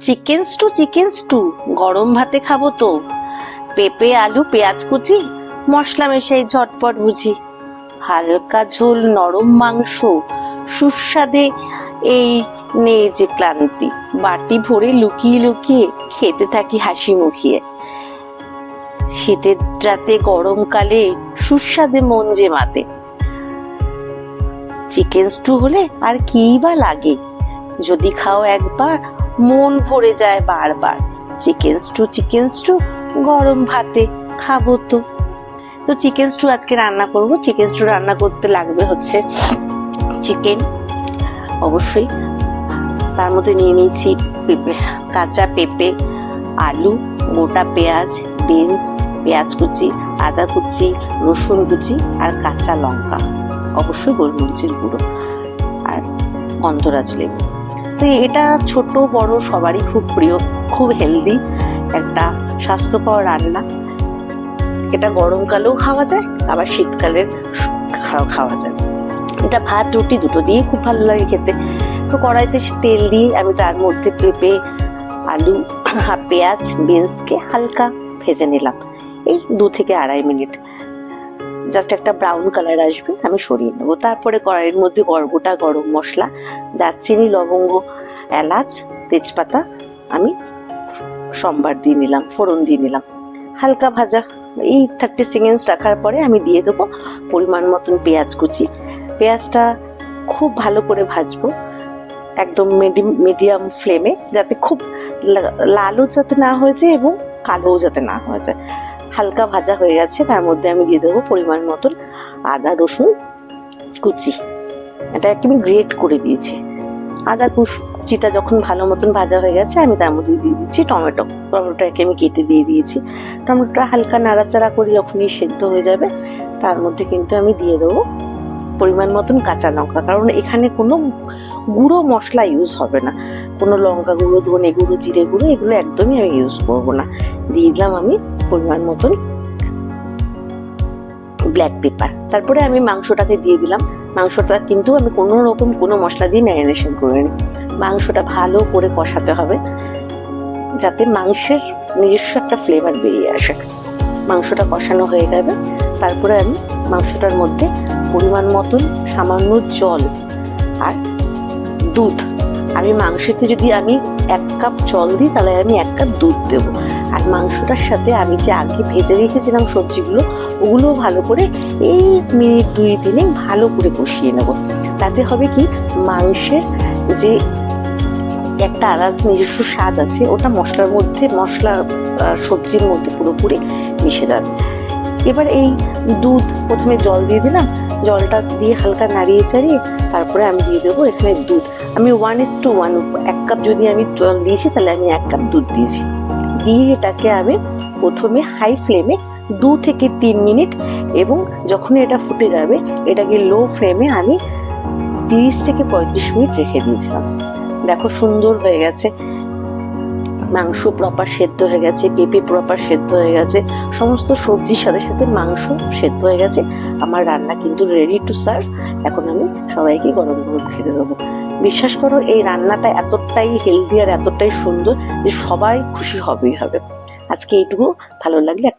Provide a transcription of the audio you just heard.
Chicken stew chicken stew গরম ভাতে খাব তো। পেঁপে, আলু, পেঁয়াজ কুচি, মশলা মেশাই ঝটপট বুঝি। হালকা ঝোল, নরম মাংস, সুস্বাদে এই নেই যে ক্লান্তি। বাটি ভরে লুকিয়ে লুকিয়ে খেতে থাকি হাসি মুখিয়ে শীতের রাতে গরমকালে সুস্বাদে মন যে মাতে। চিকেন স্টু হলে আর কি বা লাগে? যদি খাও একবার মন ভরে যায় বারবার। চিকেন স্টু চিকেন স্টু গরম ভাতে খাব তো। তো চিকেন স্টু আজকে রান্না করব। চিকেন স্টু রান্না করতে লাগবে হচ্ছে চিকেন অবশ্যই। তার মধ্যে নিয়ে নিয়েছি পেঁপে, কাঁচা পেঁপে, আলু, গোটা পেঁয়াজ বিনস পেঁয়াজ কুচি, আদা কুচি, রসুন কুচি আর কাঁচা লঙ্কা। অবশ্যই গোলমরিচের গুঁড়ো আর গন্ধরাজ লেবু। তো এটা ছোট, বড় সবারই খুব প্রিয়, খুব হেলদি একটা স্বাস্থ্যকর রান্না। এটা গরমকালেও খাওয়া যায়, আবার শীতকালের খাওয়া খাওয়া যায়। এটা ভাত, রুটি দুটো দিয়ে খুব ভালো লাগে খেতে। তো কড়াইতে তেল দিয়ে আমি তার মধ্যে পেঁপে, আলু, পেঁয়াজ, বিনসকে হালকা ভেজে নিলাম। এই দু থেকে আড়াই মিনিট। জাস্ট একটা ব্রাউন কালার আসবে, আমি সরিয়ে নেব। তারপরে কড়াইয়ের মধ্যে গর- গোটা গরম মশলা, দারচিনি, লবঙ্গ, এলাচ, তেজপাতা, আমি সম্বার দিয়ে নিলাম, ফোড়ন দিয়ে নিলাম। হালকা ভাজা, এই থার্টি সেকেন্ডস রাখার পরে আমি দিয়ে দেবো পরিমাণ মতন পেঁয়াজ কুচি। পেঁয়াজটা খুব ভালো করে ভাজবো, একদম মিডিয়াম ফ্লেমে যাতে খুব লালও যাতে না হয়ে যায় এবং কালোও যাতে না হয়ে যায়। হালকা ভাজা হয়ে গেছে, তার মধ্যে আমি দিয়ে দেবো পরিমাণ মতন আদা, রসুন কুচি। এটাকে আমি গ্রেট করে দিয়েছি। আদা কুচ- কুচিটা যখন ভালো মতন ভাজা হয়ে গেছে, আমি তার মধ্যে দিয়ে দিচ্ছি টমেটো। টমেটোটাকে আমি কেটে দিয়ে দিয়েছি। টমেটোটা হালকা নাড়াচাড়া করে, যখনই সেদ্ধ হয়ে যাবে, তার মধ্যে কিন্তু আমি দিয়ে দেবো পরিমাণ মতন কাঁচা লঙ্কা। কারণ এখানে কোনো গুঁড়ো মশলা ইউজ হবে না। কোনো লঙ্কা গুঁড়ো, ধনে গুঁড়ো, জিরে গুঁড়ো এগুলো একদমই আমি ইউজ করব না। দিয়ে দিলাম আমি পরিমাণ মতন ব্ল্যাক পেপার তারপরে আমি মাংসটাকে দিয়ে দিলাম। মাংসটা কিন্তু আমি কোনো রকম কোনো মশলা দিয়ে ম্যারিনেশন করে নিই মাংসটা ভালো করে কষাতে হবে, যাতে মাংসের নিজস্ব একটা ফ্লেভার বেরিয়ে আসে। মাংসটা কষানো হয়ে যাবে তারপরে আমি মাংসটার মধ্যে পরিমাণ মতন সামান্য জল আর দুধ আমি মাংসতে যদি আমি এক কাপ জল দিই, তাহলে আমি এক কাপ দুধ দেবো। আর মাংসটার সাথে আমি যে আগে ভেজে রেখেছিলাম সবজিগুলো ওগুলো ভালো করে এই মিনিট দুই দিনে ভালো করে কষিয়ে নেব। তাতে হবে কি, মাংসের যে একটা আলাদা নিজস্ব স্বাদ আছে, ওটা মশলার মধ্যে, মশলা সবজির মধ্যে পুরোপুরি মিশে যাবে। এবার এই দুধ প্রথমে জল দিয়ে দিলাম। জলটা দিয়ে হালকা নাড়িয়ে চাড়িয়ে তারপরে আমি দিয়ে দেবো এখানে দুধ। আমি ওয়ান ইস টু ওয়ান এক কাপ যদি আমি জল দিয়েছি তাহলে আমি এক কাপ দুধ দিয়েছি। দিয়ে এটাকে আমি প্রথমে হাই ফ্লেমে দু থেকে তিন মিনিট এবং যখন এটা ফুটে যাবে, এটাকে লো ফ্লেমে আমি তিরিশ থেকে পঁয়ত্রিশ মিনিট রেখে দিয়েছিলাম। দেখো সুন্দর হয়ে গেছে। মাংস প্রপার সেদ্ধ হয়ে গেছে, পেঁপে প্রপার সেদ্ধ হয়ে গেছে, সমস্ত সবজির সাথে সাথে মাংস সেদ্ধ হয়ে গেছে। আমার রান্না কিন্তু রেডি টু সার্ভ এখন আমি সবাইকে গরম গরম খেতে দেবো। বিশ্বাস করো, এই রান্নাটা এতটাই হেলদি আর এতটাই সুন্দর যে সবাই খুশি হবেই হবে। আজকে এইটুকু, ভালো লাগলে একটা